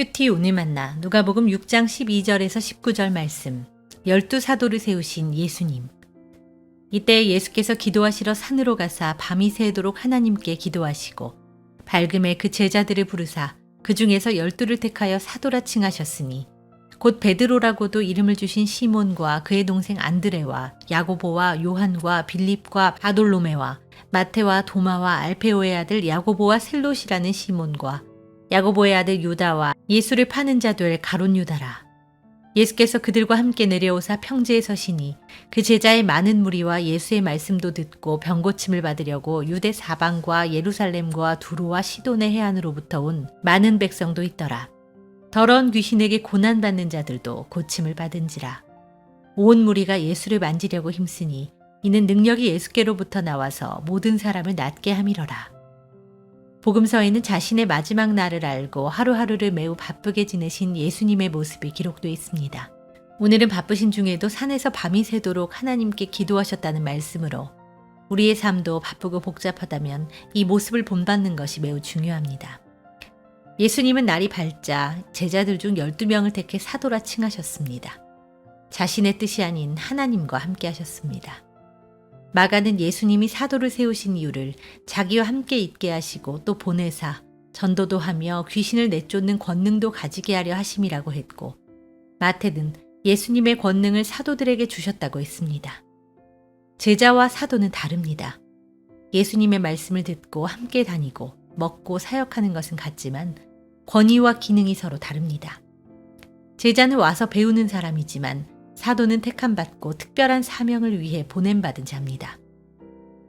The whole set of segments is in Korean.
큐티 오늘 만나 누가복음 6장 12절에서 19절 말씀. 열두 사도를 세우신 예수님. 이때 예수께서 기도하시러 산으로 가사 밤이 새도록 하나님께 기도하시고 밝음에 그 제자들을 부르사 그 중에서 열두를 택하여 사도라 칭하셨으니 곧 베드로라고도 이름을 주신 시몬과 그의 동생 안드레와 야고보와 요한과 빌립과 바돌로메와 마테와 도마와 알페오의 아들 야고보와 셀롯이라는 시몬과 야고보의 아들 유다와 예수를 파는 자 될 가론 유다라. 예수께서 그들과 함께 내려오사 평지에 서시니 그 제자의 많은 무리와 예수의 말씀도 듣고 병고침을 받으려고 유대 사방과 예루살렘과 두로와 시돈의 해안으로부터 온 많은 백성도 있더라. 더러운 귀신에게 고난받는 자들도 고침을 받은지라. 온 무리가 예수를 만지려고 힘쓰니 이는 능력이 예수께로부터 나와서 모든 사람을 낫게 함이러라. 복음서에는 자신의 마지막 날을 알고 하루하루를 매우 바쁘게 지내신 예수님의 모습이 기록되어 있습니다. 오늘은 바쁘신 중에도 산에서 밤이 새도록 하나님께 기도하셨다는 말씀으로 우리의 삶도 바쁘고 복잡하다면 이 모습을 본받는 것이 매우 중요합니다. 예수님은 날이 밝자 제자들 중 12명을 택해 사도라 칭하셨습니다. 자신의 뜻이 아닌 하나님과 함께 하셨습니다. 마가는 예수님이 사도를 세우신 이유를 자기와 함께 있게 하시고 또 보내사 전도도 하며 귀신을 내쫓는 권능도 가지게 하려 하심이라고 했고 마태는 예수님의 권능을 사도들에게 주셨다고 했습니다. 제자와 사도는 다릅니다. 예수님의 말씀을 듣고 함께 다니고 먹고 사역하는 것은 같지만 권위와 기능이 서로 다릅니다. 제자는 와서 배우는 사람이지만 사도는 택함받고 특별한 사명을 위해 보냄받은 자입니다.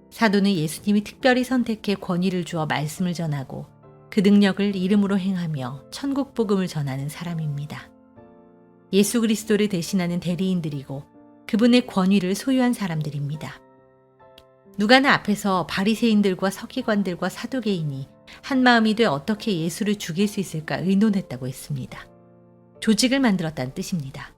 사도는 예수님이 특별히 선택해 권위를 주어 말씀을 전하고 그 능력을 이름으로 행하며 천국 복음을 전하는 사람입니다. 예수 그리스도를 대신하는 대리인들이고 그분의 권위를 소유한 사람들입니다. 누가는 앞에서 바리새인들과 서기관들과 사두개인이 한 마음이 돼 어떻게 예수를 죽일 수 있을까 의논했다고 했습니다. 조직을 만들었다는 뜻입니다.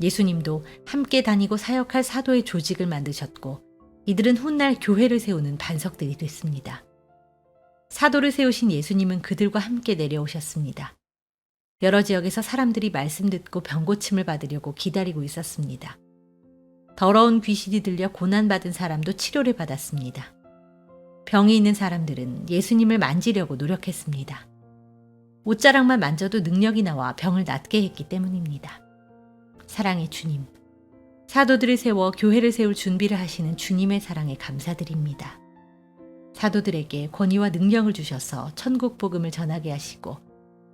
예수님도 함께 다니고 사역할 사도의 조직을 만드셨고 이들은 훗날 교회를 세우는 반석들이 됐습니다. 사도를 세우신 예수님은 그들과 함께 내려오셨습니다. 여러 지역에서 사람들이 말씀 듣고 병고침을 받으려고 기다리고 있었습니다. 더러운 귀신이 들려 고난받은 사람도 치료를 받았습니다. 병이 있는 사람들은 예수님을 만지려고 노력했습니다. 옷자락만 만져도 능력이 나와 병을 낫게 했기 때문입니다. 사랑의 주님, 사도들을 세워 교회를 세울 준비를 하시는 주님의 사랑에 감사드립니다. 사도들에게 권위와 능력을 주셔서 천국 복음을 전하게 하시고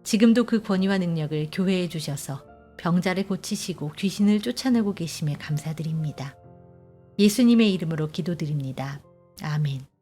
지금도 그 권위와 능력을 교회에 주셔서 병자를 고치시고 귀신을 쫓아내고 계심에 감사드립니다. 예수님의 이름으로 기도드립니다. 아멘.